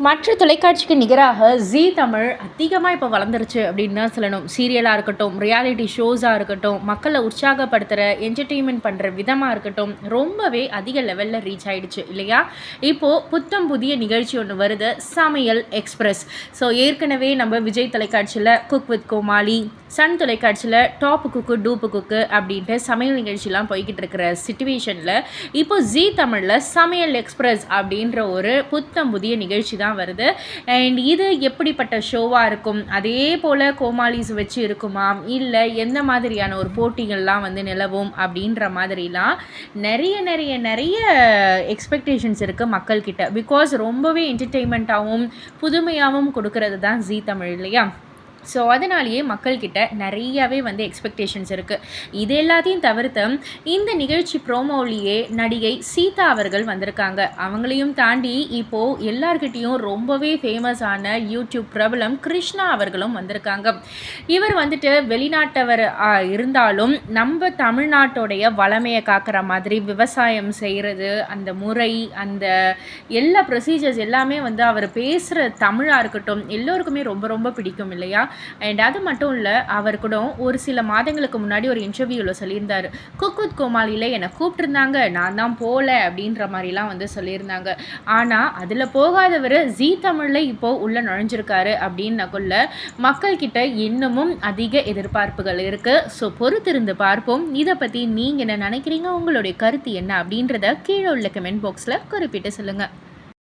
மற்ற தொலைக்காட்சிக்கு நிகராக ஜீ தமிழ் அதிகமாக இப்போ வளர்ந்துருச்சு அப்படின்னு தான் சொல்லணும் சீரியலாக இருக்கட்டும் ரியாலிட்டி ஷோஸாக இருக்கட்டும் மக்களை உற்சாகப்படுத்துகிற என்டர்டெயின்மெண்ட் பண்ணுற விதமாக இருக்கட்டும் ரொம்பவே அதிக லெவலில் ரீச் ஆகிடுச்சு இல்லையா? இப்போது புத்தம் புதிய நிகழ்ச்சி ஒன்று வருது சமையல் எக்ஸ்பிரஸ் ஸோ ஏற்கனவே நம்ம விஜய் தொலைக்காட்சியில் குக் வித் கோமாளி சன் தொலைக்காட்சியில் டாப்பு குக்கு டூப்பு குக்கு அப்படின்ட்டு சமையல் நிகழ்ச்சிலாம் போய்கிட்டு இருக்கிற சுச்சுவேஷனில் இப்போ ஜி தமிழில் சமையல் எக்ஸ்பிரஸ் அப்படின்ற ஒரு புத்தம் புதிய நிகழ்ச்சி தான் வருது. அண்ட் இது எப்படிப்பட்ட ஷோவாக இருக்கும்? அதே போல் கோமாளிஸ் வச்சு இருக்குமா? இல்லை எந்த மாதிரியான ஒரு போட்டிகள்லாம் வந்து நிலவும்? அப்படின்ற மாதிரிலாம் நிறைய நிறைய நிறைய எக்ஸ்பெக்டேஷன்ஸ் இருக்குது மக்கள்கிட்ட. பிகாஸ் ரொம்பவே என்டர்டெயின்மெண்ட்டாகவும் புதுமையாகவும் கொடுக்கறது தான் ஜீ தமிழ் இல்லையா? ஸோ அதனாலேயே மக்கள்கிட்ட நிறையாவே வந்து எக்ஸ்பெக்டேஷன்ஸ் இருக்குது இது எல்லாத்தையும் தவிர்த்து இந்த நிகழ்ச்சி ப்ரோமோலியே நடிகை சீதா அவர்கள் வந்திருக்காங்க. அவங்களையும் தாண்டி இப்போது எல்லார்கிட்டேயும் ரொம்பவே ஃபேமஸான யூடியூப் பிரபலம் கிருஷ்ணா அவர்களும் வந்திருக்காங்க. இவர் வந்துட்டு வெளிநாட்டவர் இருந்தாலும் நம்ம தமிழ்நாட்டோடைய வளமையை காக்கிற மாதிரி விவசாயம் செய்கிறது அந்த முறை அந்த எல்லா ப்ரொசீஜர்ஸ் எல்லாமே வந்து அவர் பேசுகிற தமிழாக இருக்கட்டும் எல்லோருக்குமே ரொம்ப ரொம்ப பிடிக்கும் இல்லையா? அண்ட் அது மட்டும் இல்லை அவர் கூட ஒரு சில மாதங்களுக்கு முன்னாடி ஒரு இன்டர்வியூவில் சொல்லியிருந்தார். குக்குத் கோமாளியில் என்னை கூப்பிட்டுருந்தாங்க நான் தான் போகல அப்படின்ற மாதிரிலாம் வந்து சொல்லியிருந்தாங்க. ஆனால் அதில் போகாதவர் ஜீ தமிழில் இப்போது உள்ளே நுழைஞ்சிருக்காரு அப்படின்னக்குள்ள மக்கள்கிட்ட இன்னமும் அதிக எதிர்பார்ப்புகள் இருக்குது ஸோ பொறுத்திருந்து பார்ப்போம். இதை பற்றி நீங்கள் என்ன நினைக்கிறீங்க? உங்களுடைய கருத்து என்ன அப்படின்றத கீழே உள்ள கமெண்ட் பாக்ஸில் குறிப்பிட்டு சொல்லுங்கள்